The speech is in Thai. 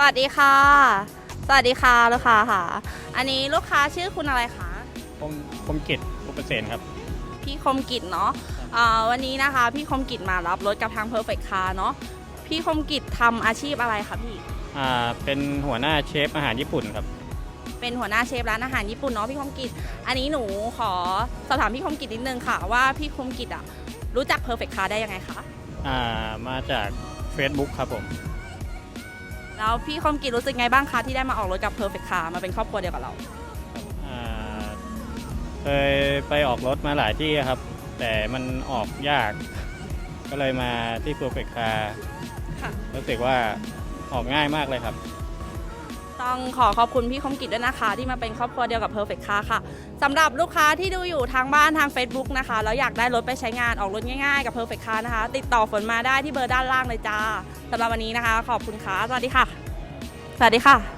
สวัสดีค่ะ สวัสดีค่ะลูกค้าค่ะ อันนี้ลูกค้าชื่อคุณอะไรคะ ผมผมกิจอุปเสนครับ พี่คมกิจเนาะอ่าวันนี้นะคะ พี่คมกิจมารับรถกับทาง Perfect Car เนาะ พี่คมกิจทำอาชีพอะไรคะพี่ อ่าเป็นหัวหน้าเชฟอาหารญี่ปุ่นครับ เป็นหัวหน้าเชฟร้านอาหารญี่ปุ่นเนาะพี่คมกิจ อันนี้หนูขอสอบถามพี่คมกิจนิดนึงค่ะ ว่าพี่คมกิจอะรู้จัก Perfect Car ได้ยังไงคะ อ่ามาจาก Facebook ครับผม แล้วพี่คมกิจรู้สึกไงบ้างคะที่ได้มาออกรถกับ Perfect Car มาเป็นครอบครัวเดียวกับเรา อ่าเคยไปออกรถมาหลายที่ครับ แต่มันออกยาก ก็เลยมาที่ Perfect Car ค่ะ รู้สึกว่าออกง่ายมากเลยครับ ต้องขอขอบคุณพี่คมกิจด้วยนะคะ ที่มาเป็นครอบครัวเดียวกับ Perfect Car ค่ะสำหรับลูกค้าที่ดูอยู่ทางบ้านทาง Facebook นะคะแล้วอยากได้รถไปใช้งานออกรถง่ายๆกับ Perfect Car นะคะ ติดต่อฝนมาได้ที่เบอร์ด้านล่างเลยจ้าสำหรับวันนี้นะคะ ขอบคุณค่ะสวัสดีค่ะ สวัสดีค่ะ